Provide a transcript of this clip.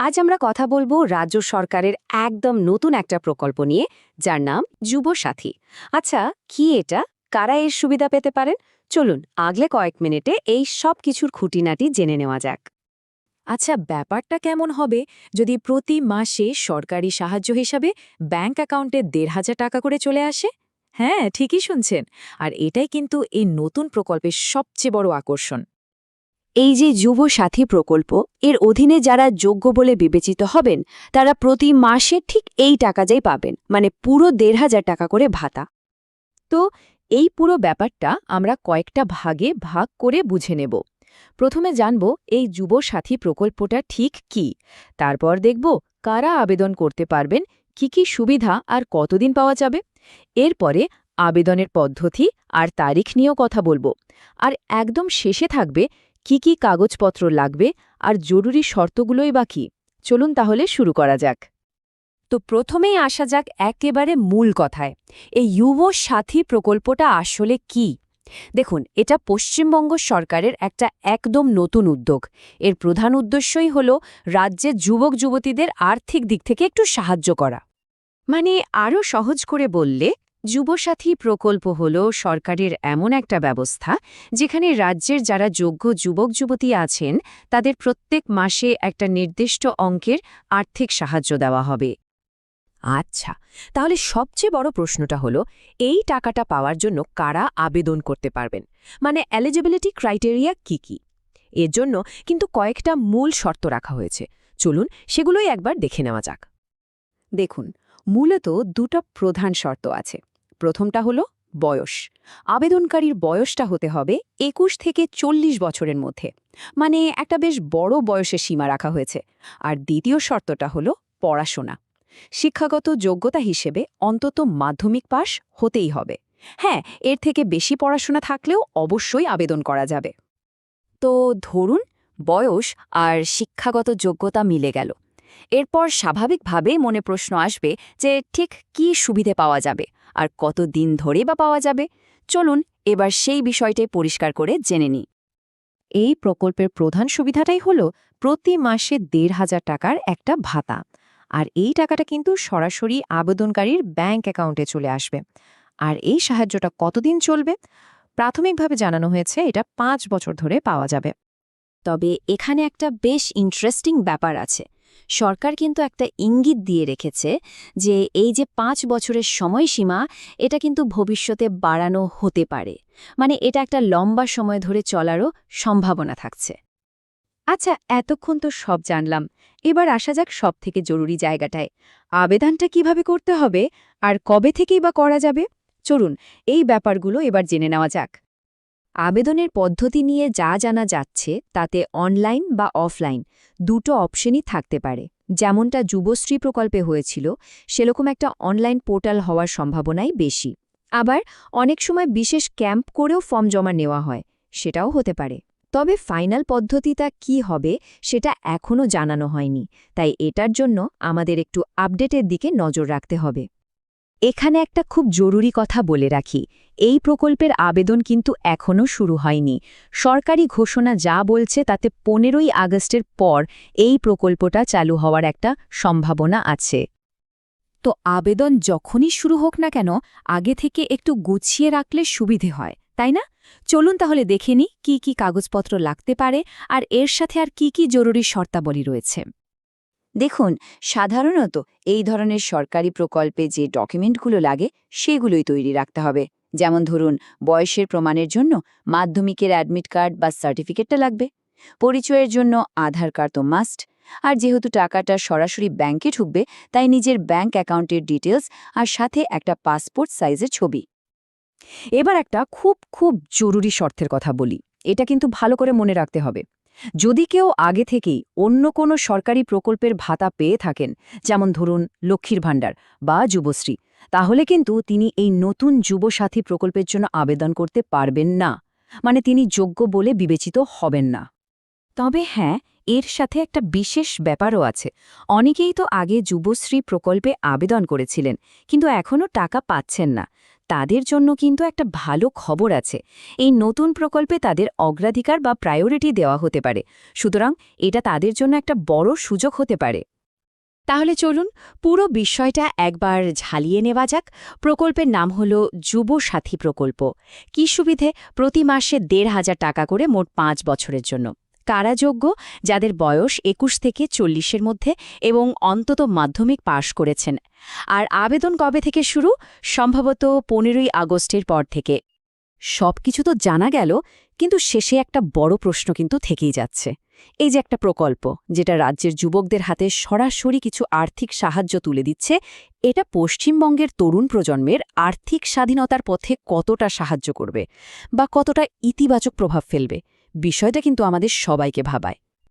আজ আমরা কথা বলব রাজ্য সরকারের একদম নতুন একটা প্রকল্প নিয়ে, যার নাম যুব সাথী আচ্ছা কি এটা? কারা এর সুবিধা পেতে পারেন? চলুন আগলে কয়েক মিনিটে এই সব কিছুর খুঁটিনাটি জেনে নেওয়া যাক। আচ্ছা ব্যাপারটা কেমন হবে? যদি প্রতি মাসে সরকারি সাহায্য হিসাবে ব্যাংক অ্যাকাউন্টে দেড় হাজার টাকা করে চলে আসে? হ্যাঁ ঠিকই শুনছেন। আর এটাই কিন্তু এই নতুন প্রকল্পের সবচেয়ে বড় আকর্ষণ। এই যে যুব সাথী প্রকল্প, এর অধীনে যারা যোগ্য বলে বিবেচিত হবেন, তারা প্রতি মাসে ঠিক এই টাকা টাকাটাই পাবেন মানে পুরো দেড় হাজার টাকা করে ভাতা। তো এই পুরো ব্যাপারটা আমরা কয়েকটা ভাগে ভাগ করে বুঝে নেব। প্রথমে জানব এই যুব সাথী প্রকল্পটা ঠিক কি? তারপর দেখব কারা আবেদন করতে পারবেন, কি কি সুবিধা আর কতদিন পাওয়া যাবে। এরপরে আবেদনের পদ্ধতি আর তারিখ নিয়েও কথা বলব। আর একদম শেষে থাকবে কি কি কাগজপত্র লাগবে আর জরুরি শর্তগুলোই বা কি? চলুন তাহলে শুরু করা যাক। তো প্রথমেই আসা যাক একেবারে মূল কথায়। এই যুব সাথী প্রকল্পটা আসলে কি? দেখুন, এটা পশ্চিমবঙ্গ সরকারের একটা একদম নতুন উদ্যোগ। এর প্রধান উদ্দেশ্যই হল রাজ্যের যুবক যুবতীদের আর্থিক দিক থেকে একটু সাহায্য করা। মানে আরও সহজ করে বললে যুবসাথী প্রকল্প হল সরকারের এমন একটা ব্যবস্থা যেখানে রাজ্যের যারা যোগ্য যুবক যুবতী আছেন, তাদের প্রত্যেক মাসে একটা নির্দিষ্ট অঙ্কের আর্থিক সাহায্য দেওয়া হবে। আচ্ছা তাহলে সবচেয়ে বড় প্রশ্নটা হলো, এই টাকাটা পাওয়ার জন্য কারা আবেদন করতে পারবেন? মানে এলিজিবিলিটি ক্রাইটেরিয়া কি কি? এর জন্য কিন্তু কয়েকটা মূল শর্ত রাখা হয়েছে। চলুন সেগুলোই একবার দেখে নেওয়া যাক। দেখুন, মূলত দুটো প্রধান শর্ত আছে। প্রথমটা হলো বয়স। আবেদনকারীর বয়সটা হতে হবে একুশ থেকে চল্লিশ বছরের মধ্যে। মানে একটা বেশ বড় বয়সের সীমা রাখা হয়েছে। আর দ্বিতীয় শর্তটা হলো পড়াশোনা। শিক্ষাগত যোগ্যতা হিসেবে অন্তত মাধ্যমিক পাশ হতেই হবে। হ্যাঁ এর থেকে বেশি পড়াশোনা থাকলেও অবশ্যই আবেদন করা যাবে। তো ধরুন বয়স আর শিক্ষাগত যোগ্যতা মিলে গেল। এরপর স্বাভাবিকভাবে মনে প্রশ্ন আসবে যে ঠিক কি সুবিধে পাওয়া যাবে আর কত দিন ধরে বা পাওয়া যাবে। চলুন এবার সেই বিষয়টাই পরিষ্কার করে জেনে নিই। এই প্রকল্পের প্রধান সুবিধাটাই হল প্রতি মাসে দেড় হাজার টাকার একটা ভাতা। আর এই টাকাটা কিন্তু সরাসরি আবেদনকারীর ব্যাংক অ্যাকাউন্টে চলে আসবে। আর এই সাহায্যটা কতদিন চলবে? প্রাথমিকভাবে জানানো হয়েছে এটা পাঁচ বছর ধরে পাওয়া যাবে। তবে এখানে একটা বেশ ইন্টারেস্টিং ব্যাপার আছে। সরকার কিন্তু একটা ইঙ্গিত দিয়ে রেখেছে যে এই যে পাঁচ বছরের সময়সীমা, এটা কিন্তু ভবিষ্যতে বাড়ানো হতে পারে। মানে এটা একটা লম্বা সময় ধরে চলারও সম্ভাবনা থাকছে। আচ্ছা এতক্ষণ তো সব জানলাম। এবার আসা যাক সব থেকে জরুরি জায়গাটায়। আবেদনটা কীভাবে করতে হবে? আর কবে থেকেই বা করা যাবে? চলুন, এই ব্যাপারগুলো এবার জেনে নেওয়া যাক। আবেদনের পদ্ধতি নিয়ে যা জানা যাচ্ছে তাতে অনলাইন বা অফলাইন দুটো অপশনই থাকতে পারে। যেমনটা যুবশ্রী প্রকল্পে হয়েছিল, সেরকম একটা অনলাইন পোর্টাল হওয়ার সম্ভাবনাই বেশি। আবার অনেক সময় বিশেষ ক্যাম্প করেও ফর্ম জমা নেওয়া হয়, সেটাও হতে পারে। তবে ফাইনাল পদ্ধতিটা কি হবে সেটা এখনও জানানো হয়নি, তাই এটার জন্য আমাদের একটু আপডেটের দিকে নজর রাখতে হবে। এখানে একটা খুব জরুরি কথা বলে রাখি এই প্রকল্পের আবেদন কিন্তু এখনও শুরু হয়নি। সরকারি ঘোষণা যা বলছে তাতে পনেরোই আগস্টের পর এই প্রকল্পটা চালু হওয়ার একটা সম্ভাবনা আছে। তো আবেদন যখনই শুরু হোক না কেন, আগে থেকে একটু গুছিয়ে রাখলে সুবিধে হয়, তাই না? চলুন তাহলে দেখে নিই কী কী কাগজপত্র লাগতে পারে আর এর সাথে আর কি কি জরুরি শর্তাবলী রয়েছে। দেখুন, সাধারণত এই ধরনের সরকারি প্রকল্পে যে ডকুমেন্টগুলো লাগে, সেগুলোই তৈরি রাখতে হবে। যেমন ধরুন, বয়সের প্রমাণের জন্য মাধ্যমিকের অ্যাডমিট কার্ড বা সার্টিফিকেটটা লাগবে। পরিচয়ের জন্য আধার কার্ড তো মাস্ট আর যেহেতু টাকাটা সরাসরি ব্যাংকে ঢুকবে, তাই নিজের ব্যাংক অ্যাকাউন্টের ডিটেলস আর সাথে একটা পাসপোর্ট সাইজের ছবি। এবার একটা খুব খুব জরুরি শর্তের কথা বলি। এটা কিন্তু ভালো করে মনে রাখতে হবে। যদি কেউ আগে থেকেই অন্য কোনো সরকারি প্রকল্পের ভাতা পেয়ে থাকেন, যেমন ধরুন লক্ষ্মীর ভাণ্ডার বা যুবশ্রী তাহলে কিন্তু তিনি এই নতুন যুবসাথী প্রকল্পের জন্য আবেদন করতে পারবেন না। মানে তিনি যোগ্য বলে বিবেচিত হবেন না। তবে হ্যাঁ এর সাথে একটা বিশেষ ব্যাপারও আছে। অনেকেই তো আগে যুবশ্রী প্রকল্পে আবেদন করেছিলেন, কিন্তু এখনও টাকা পাচ্ছেন না। তাদের জন্য কিন্তু একটা ভালো খবর আছে। এই নতুন প্রকল্পে তাদের অগ্রাধিকার বা প্রায়োরিটি দেওয়া হতে পারে। সুতরাং এটা তাদের জন্য একটা বড় সুযোগ হতে পারে। তাহলে চলুন পুরো বিষয়টা একবার ঝালিয়ে নেওয়া যাক। প্রকল্পের নাম হল যুব সাথী প্রকল্প। কি সুবিধে? প্রতি মাসে দেড় হাজার টাকা করে মোট পাঁচ বছরের জন্য। কারাযোগ্য, যাদের বয়স একুশ থেকে চল্লিশের মধ্যে এবং অন্তত মাধ্যমিক পাশ করেছেন। আর আবেদন কবে থেকে শুরু? সম্ভবত পনেরোই আগস্টের পর থেকে। সবকিছু তো জানা গেল, কিন্তু শেষে একটা বড় প্রশ্ন কিন্তু থেকেই যাচ্ছে। এই যে একটা প্রকল্প, যেটা রাজ্যের যুবকদের হাতে সরাসরি কিছু আর্থিক সাহায্য তুলে দিচ্ছে, এটা পশ্চিমবঙ্গের তরুণ প্রজন্মের আর্থিক স্বাধীনতার পথে কতটা সাহায্য করবে বা কতটা ইতিবাচক প্রভাব ফেলবে, বিষয়টা কিন্তু আমাদের সবাইকে ভাবায়।